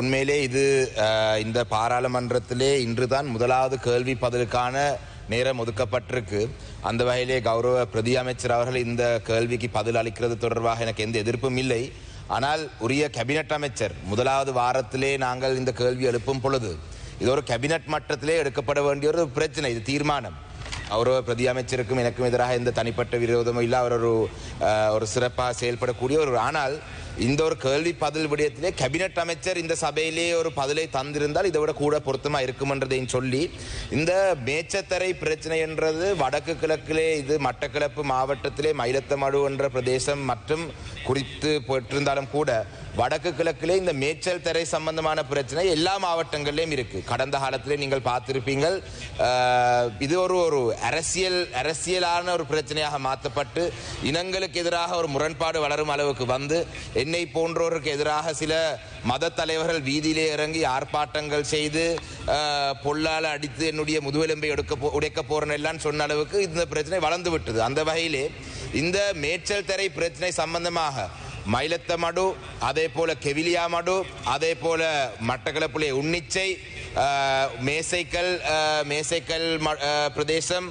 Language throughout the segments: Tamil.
உண்மையிலே இது இந்த பாராளுமன்றத்திலே இன்றுதான் முதலாவது கேள்வி பதிலுக்கான நேரம் ஒதுக்கப்பட்டிருக்கு. அந்த வகையிலே கௌரவ பிரதி அமைச்சர் அவர்கள் இந்த கேள்விக்கு பதில் அளிக்கிறது தொடர்பாக எனக்கு எந்த எதிர்ப்பும் இல்லை. ஆனால் உரிய கேபினட் அமைச்சர் முதலாவது வாரத்திலே நாங்கள் இந்த கேள்வி எழுப்பும் பொழுது இது ஒரு கேபினட் மட்டத்திலே எடுக்கப்பட வேண்டிய ஒரு பிரச்சனை இது தீர்மானம். கௌரவ பிரதி அமைச்சருக்கும் எனக்கும் எதிராக எந்த தனிப்பட்ட விரோதமும் இல்லை அவர் ஒரு ஒரு சிறப்பாக செயல்படக்கூடிய ஒரு ஆனால் இந்த ஒரு கேள்வி பதில் விடயத்திலே கேபினட் அமைச்சர் இந்த சபையிலே ஒரு பதிலை தந்திருந்தால் இதை விட கூட பொருத்தமாக இருக்குமென்றதையும் சொல்லி இந்த மேச்சத்தரை பிரச்சனை என்றது வடக்கு கிழக்கிலே இது மட்டக்கிழப்பு மாவட்டத்திலே மயிலத்தமடு என்ற பிரதேசம் மற்றும் குறித்து போட்டிருந்தாலும் கூட வடக்கு கிழக்கிலே இந்த மேய்ச்சல் தரை சம்பந்தமான பிரச்சனை எல்லா மாவட்டங்களிலும் இருக்கு. கடந்த காலத்திலே நீங்கள் பார்த்திருப்பீங்கள் இது ஒரு ஒரு அரசியல் அரசியலான ஒரு பிரச்சனையாக மாற்றப்பட்டு இனங்களுக்கு எதிராக ஒரு முரண்பாடு வளரும் அளவுக்கு வந்து என்னை போன்றோருக்கு எதிராக சில மத தலைவர்கள் வீதியிலே இறங்கி ஆர்ப்பாட்டங்கள் செய்து பொல்லால் பொல்லால அடித்து என்னுடைய முதுவெலும்பை எடுக்க உடைக்க போறேன் எல்லாம் சொன்ன அளவுக்கு இந்த பிரச்சனை வளர்ந்து விட்டது. அந்த வகையிலே இந்த மேச்சல் தரை பிரச்சனை சம்பந்தமாக மயிலத்தமடு அதே போல கெவிலியாமடு அதே போல மட்டக்களப்புலே உன்னிச்சை மேசைக்கல் மேசைக்கல் ம- பிரதேசம்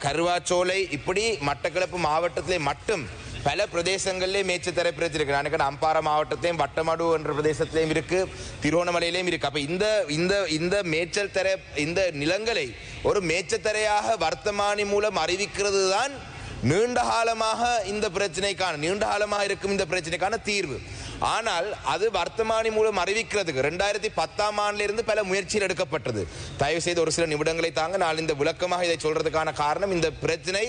கருவாச்சோலை இப்படி மட்டக்களப்பு மாவட்டத்திலே மட்டும் பல பிரதேசங்களிலே மேய்ச்சத்தரை பிரச்சனை இருக்கு நான் அம்பாறை மாவட்டத்திலையும் வட்டமடு என்ற பிரதேசத்திலையும் இருக்கு திருவோணமலையிலையும் இருக்கு. அப்ப இந்த இந்த இந்த மேய்ச்சல் தரை இந்த நிலங்களை ஒரு மேய்ச்சத்தரையாக வர்த்தமானி மூலம் அறிவிக்கிறது தான் நீண்ட காலமாக இந்த பிரச்சனைக்கான நீண்ட காலமாக இருக்கும் இந்த பிரச்சனைக்கான தீர்வு. ஆனால் அது வர்த்தமானி மூலம் அறிவிக்கிறதுக்கு ரெண்டாயிரத்தி பத்தாம் ஆண்டிலிருந்து பல முயற்சிகள் எடுக்கப்பட்டது. தயவு செய்து ஒரு சில நிமிடங்களை தாங்க நான் இந்த விளக்கமாக இதை சொல்றதுக்கான காரணம். இந்த பிரச்சனை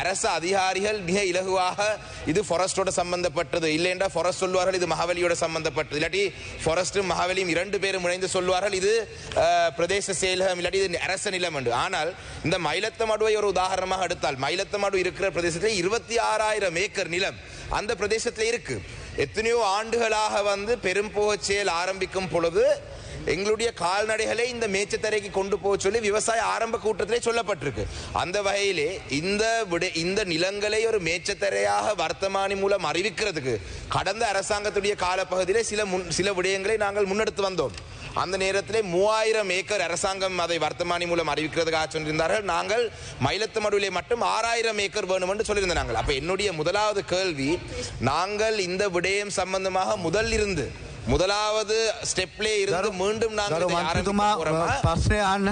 அரசு அதிகாரிகள் மிக இலகுவாக இது ஃபாரஸ்டோட சம்பந்தப்பட்டது. இல்லைன்றா ஃபாரஸ்ட் சொல்வார்கள் இது மகாவலியோட சம்பந்தப்பட்டது. இல்லாட்டி ஃபாரஸ்டும் மகாவலியும் இரண்டு பேரும் இணைந்து சொல்வார்கள் இது பிரதேச செயலகம் இல்லாட்டி இது அரச நிலம் என்று. ஆனால் இந்த மயிலத்தமடுவை ஒரு உதாரணமாக எடுத்தால் மயிலத்தமடு இருக்கிற பிரதேசத்தில் இருபத்தி ஆறாயிரம் ஏக்கர் நிலம் அந்த பிரதேசத்தில் இருக்கு. எத்தனையோ ஆண்டுகளாக வந்து பெரும்போக செயல் ஆரம்பிக்கும் பொழுது எங்களுடைய கால்நடைகளை இந்த மேச்சத்தரைக்கு கொண்டு போக சொல்லி விவசாய ஆரம்ப கூட்டத்திலே சொல்லப்பட்டிருக்கு. அந்த வகையிலே இந்த விட இந்த நிலங்களை ஒரு மேச்சத்தரையாக வர்த்தமானி மூலம் அறிவிக்கிறதுக்கு கடந்த அரசாங்கத்துடைய காலப்பகுதியிலே சில முன் சில விடயங்களை நாங்கள் முன்னெடுத்து வந்தோம். அந்த நேரத்திலே மூவாயிரம் ஏக்கர் அரசாங்கம் அதை வர்த்தமானி மூலம் அறிவிக்கிறதுக்காக சொல்லியிருந்தார்கள் நாங்கள் மயிலத்தமடுவிலே மட்டும் ஆறாயிரம் ஏக்கர் வேணும் என்று சொல்லியிருந்தோம் நாங்கள் அப்ப என்னுடைய முதலாவது கேள்வி நாங்கள் இந்த விடயம் சம்பந்தமாக முதல் இருந்து முதலாவது ஸ்டெப்லே இருந்து மீண்டும் நாங்கள் ගරු இதை මන්ත්‍රතුමා ஆரம்பிக்க போறோமா? ප්‍රශ්නය අන්න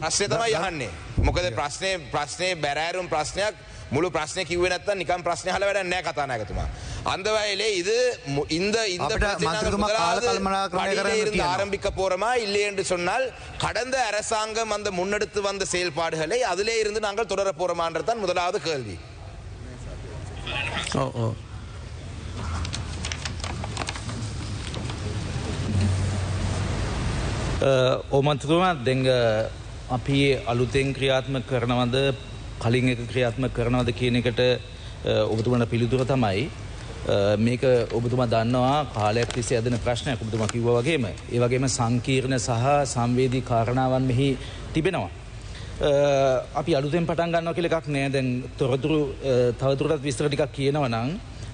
ප්‍රශ්නය තමයි යහන්නේ. මොකද ප්‍රශ්නේ ප්‍රශ්නේ බැරෑරුම් ප්‍රශ්නයක් මුළු ප්‍රශ්නය කිව්වේ නැත්තම් නිකන් ප්‍රශ්න අහලා වැඩක් නැහැ කතානායකතුමා. අන්දවයලේ இது இந்த இந்த பிரச்சனை ஆரம்பிக்க போறோமா? இல்லை என்று சொன்னால் கடந்த அரசாங்கம் அந்த முன்னெடுத்து வந்த செயல்பாடுகளை அதிலே இருந்து நாங்கள் தொடர போறோமான்றதான் முதலாவது கேள்வி. ஓ ஓ. ඔමන්තුතුමත් දෙඟ අපි අලුතෙන් ක්‍රියාත්ම කරනවද කලින් එක ක්‍රියාත්ම කරනවද කියන එකට ඔබතුමට පිළිතුර තමයි. අ, මේක ඔබතුමා දන්නවා කාලයක් තිස්සේ ඇදෙන ප්‍රශ්නයක් ඔබතුමා කිව්ව වගේම. ඒ වගේම සංකීර්ණ සහ සංවේදී කාරණාවන් මෙහි තිබෙනවා. අ, අපි අලුතෙන් පටන් ගන්නවා කියලා එකක් නෑ. දැන් තොරතුරු අ, තවදුරටත් විස්තර ටිකක් කියනවා නම්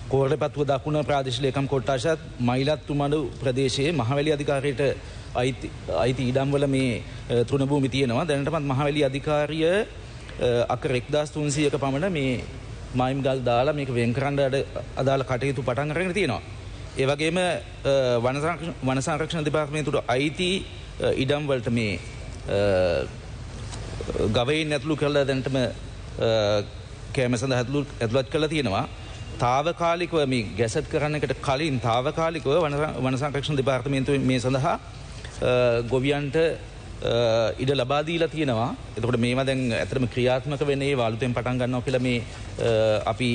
කෝරපත්ව දකුණ ප්‍රාදේශ ලේකම් කොට්ටාශත් මයිලත්තුමඩු ප්‍රදේශයේ මහවැලි අධිකාරයට අයිති අයිති ඉඩම්වල මේ අ, තෘණභූමි තියෙනවා. දැනටමත් මහවැලි අධිකාරිය අ, අකර එක්දස් තුන්සියක පමණ මේ මයිම් ගල් දාලා මේක වෙන්කරන්ඩ අදාළ කටයුතු පටන් කරගෙන තියෙනවා. ඒවගේම වනසංරක්ෂණ දෙපාර්තමේතුට අයිති අ, ඉඩම්වලට මේ අ, ගවයින් ඇතුළු කරලා දැන්ටම කෑමසඳ හැතුළු ඇතුළත් කළ තියෙනවා තාවකාලිකව මේ ගැසට් කරන්නකට කලින් තාවකාලිකව වනසංරක්ෂණ දෙපාර්තමේන්තුව මේ සඳහා අ, ගොවියන්ට අ, ඉඩ ලබාදීලා තියෙනවා එතකොට මේවා දැන් ඇතරම ක්‍රියාත්මක වෙන්නේ වාලුතෙන් පටන් ගන්නව කියල මේ අපි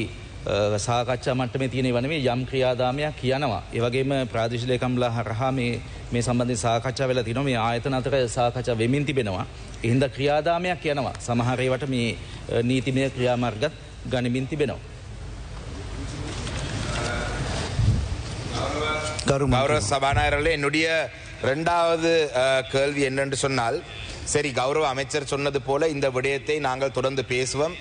සාකච්ඡා මට්ටමේ තියෙන වනේ යම් ක්‍රියාදාමයක් කියනවා. ඒවගේම ප්‍රාදේශලයකම්ලා හරහා මේ මේ සම්බන්ධ සාකච්ඡා වෙලා තිනො මේ ආයතන අතර සාකච්ඡා වෙමින් තිබෙනවා. එහින්ද ක්‍රියාදාමයක් කියනවා. සමහරේවට මේ නීතිමය ක්‍රියාමාර්ගත් ගනිමින් තිබෙනවා. ගරු මවර සභානායරලේ නොඩිය ரெண்டாவது கேள்வி என்னென்று சொன்னால் சரி கௌரவ அமைச்சர் சொன்னது போல இந்த விடயத்தை நாங்கள் தொடர்ந்து பேசுவோம்.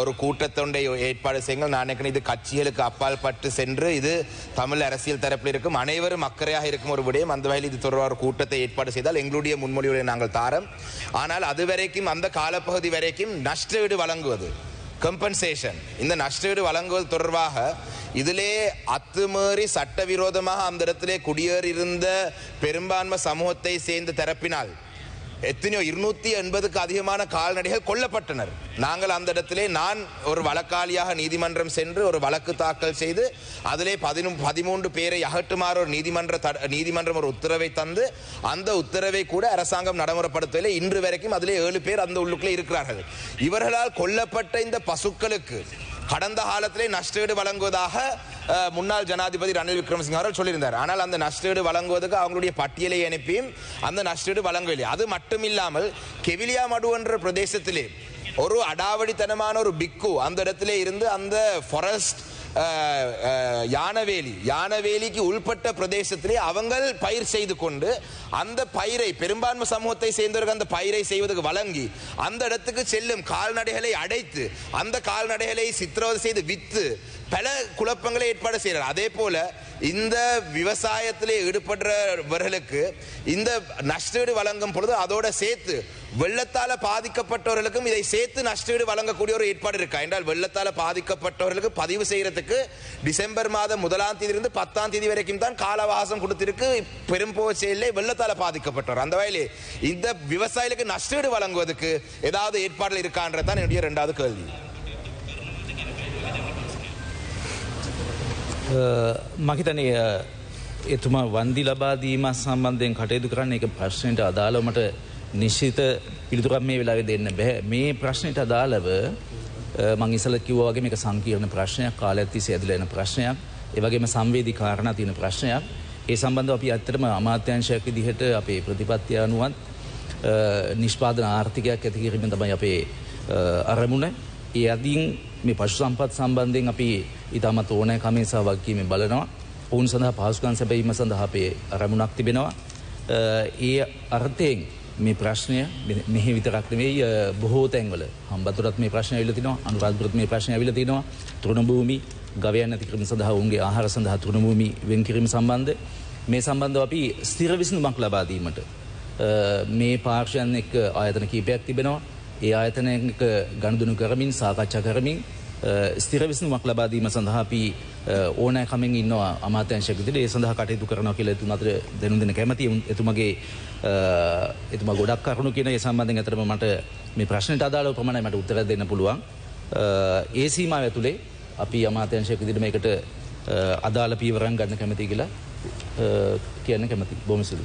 ஒரு கூட்டத்தொண்டை ஏற்பாடு செய்யுங்கள். நான் நினைக்கிறேன் இது கட்சிகளுக்கு அப்பால் பட்டு சென்று இது தமிழ் அரசியல் தரப்பில் இருக்கும் அனைவரும் அக்கறையாக இருக்கும் ஒரு விடயம். அந்த வகையில் இது தொடர்பாக ஒரு கூட்டத்தை ஏற்பாடு செய்தால் எங்களுடைய முன்மொழிவுகளை நாங்கள் தாரம். ஆனால் அது வரைக்கும் அந்த காலப்பகுதி வரைக்கும் நஷ்டஈடு வழங்குவது கம்பன்சேஷன் இந்த நஷ்டஈடு வழங்குவது தொடர்பாக இதிலே அத்துமீறி சட்டவிரோதமாக அந்த இடத்திலே குடியேறியிருந்த பெரும்பான்மை சமூகத்தை சேர்ந்த தரப்பினால் எத்தனையோ இருநூத்தி எண்பதுக்கு அதிகமான கால்நடைகள் கொல்லப்பட்டனர். நாங்கள் அந்த இடத்திலே நான் ஒரு வழக்காளியாக நீதிமன்றம் சென்று ஒரு வழக்கு தாக்கல் செய்து அதிலே பதினு பதிமூன்று பேரை அகற்றுமாறு ஒரு நீதிமன்ற தட- நீதிமன்றம் ஒரு உத்தரவை தந்து அந்த உத்தரவை கூட அரசாங்கம் நடைமுறைப்படுத்தவில்லை. இன்று வரைக்கும் அதிலே ஏழு பேர் அந்த உள்ளுக்குள்ளே இருக்கிறார்கள். இவர்களால் கொல்லப்பட்ட இந்த பசுக்களுக்கு கடந்த காலத்திலே நஷ்டஈடு வழங்குவதாக முன்னாள் ஜனாதிபதி ரணில் விக்ரமசிங்க அவர்கள் சொல்லியிருந்தார். ஆனால் அந்த நஷ்டீடு வழங்குவதற்கு அவங்களுடைய பட்டியலை அனுப்பியும் அந்த நஷ்டஈடு வழங்கவில்லை. அது மட்டும் இல்லாமல் கெவிலியா மடு என்ற பிரதேசத்திலே ஒரு அடாவடித்தனமான ஒரு பிக்கு அந்த இடத்திலே இருந்து அந்த ஃபாரஸ்ட் யானவேலி. யானவேலிக்கு உள்பட்ட பிரதேசத்திலே அவங்கள் பயிர் செய்து கொண்டு அந்த பயிரை பெரும்பான்மை சமூகத்தை சேர்ந்தவர்கள் அந்த பயிரை செய்வதற்கு வழங்கி அந்த இடத்துக்கு செல்லும் கால்நடைகளை அடைத்து அந்த கால்நடைகளை சித்திரவதை செய்து விற்று பல குழப்பங்களை ஏற்பாடு செய்கிறார் அதே போல இந்த விவசாயத்திலே ஈடுபடுறவர்களுக்கு இந்த நஷ்டீடு வழங்கும் பொழுது அதோட சேர்த்து வெள்ளத்தால் பாதிக்கப்பட்டவர்களுக்கும் இதை சேர்த்து நஷ்டீடு வழங்கக்கூடிய ஒரு ஏற்பாடு இருக்கா? என்றால் வெள்ளத்தால் பாதிக்கப்பட்டவர்களுக்கு பதிவு செய்கிறதுக்கு டிசம்பர் மாதம் முதலாம் தேதியிலிருந்து பத்தாம் தேதி வரைக்கும் தான் காலவாசம் கொடுத்திருக்கு. பெரும்போச்சையிலே வெள்ளத்தால் பாதிக்கப்பட்டவர். அந்த வகையிலே இந்த விவசாயிகளுக்கு நஷ்டீடு வழங்குவதற்கு ஏதாவது ஏற்பாடுகள் இருக்கான்றது தான் என்னுடைய ரெண்டாவது கேள்வி. මහිතනය එතුමා වන්දි ලබාදීම සම්බන්ධයෙන් කටයුතු කරන්න එක ප්‍රශ්නයට අදාළව මට නිශ්චිත පිළිතුරක් මේ වෙලාවේ දෙන්න බැහැ මේ ප්‍රශ්නයට අදාළව අ, මං ඉසල කිව්වා වගේ මේක සංකීර්ණ ප්‍රශ්නයක් කාලයක් තිස්සේ ඇදලා එන ප්‍රශ්නයක්. ඒ වගේම සංවේදී කාරණා තියෙන ප්‍රශ්නයක්. ඒ සම්බන්ධව අපි ඇත්තටම අමාත්‍යංශයක් විදිහට අපේ ප්‍රතිපත්තිය අනුවත් අ, නිෂ්පාදන ආර්ථිකයක් ඇති කිරීමෙන් තමයි අපේ අ, අරමුණ. ඒ අදින් මේ පශු සම්පත් සම්බන්ධයෙන් අපි ඉතාමත් ඕනෑ කමේ සහ වගකීමෙන් බලනවා. ඔවුන් සඳහා පහසුකම් සැපීම සඳහා අපේ අරමුණක් තිබෙනවා. අ, ඒ අර්ථයෙන් මේ ප්‍රශ්නය මෙ- මෙහි විතරක් නෙවෙයි අ, බොහෝ තැන්වල. හම්බතුරත් මේ ප්‍රශ්න ඇවිල්ලා තිනවා අනුරාධපුරත් මේ ප්‍රශ්න ඇවිල්ලා තිනවා. තෘණභූමි ගවයන් නැති කිරීම සඳහා ඔවුන්ගේ ආහාර සඳහා තෘණභූමි වෙන් කිරීම සම්බන්ධ. මේ සම්බන්ධව අපි ස්ථිර විසඳුමක් ලබා දීමට අ, මේ පාර්ශයන් එක්ක ආයතන කීපයක් තිබෙනවා. ඒ ආයතනයක ගණදුනු කරමින් සාකච්ඡා කරමින් ස්තිරවිසනුමක් ලබාදීම සඳහාපි ඕනෑකමෙන් ඉන්නවා අමාත්‍යංශකතිට ඒ සඳහ කටයුතු කරනවා කියල එතු අතර දෙනු දෙන කැමති එතුමගේ එතුම ගොඩක් කරුණු කියන ඒ සම්බන්ධ ඇතරම මට මේ ප්‍රශ්නයට අදාලව පමණ මට උත්තර දෙන්න පුළුවන් ඒ සීමා ඇතුළේ අපි අමාත්‍යංශයකදිට මේකට අදාල පීවරන් ගන්න කැමති කියලා කියන්න කැමති බොමසිලු.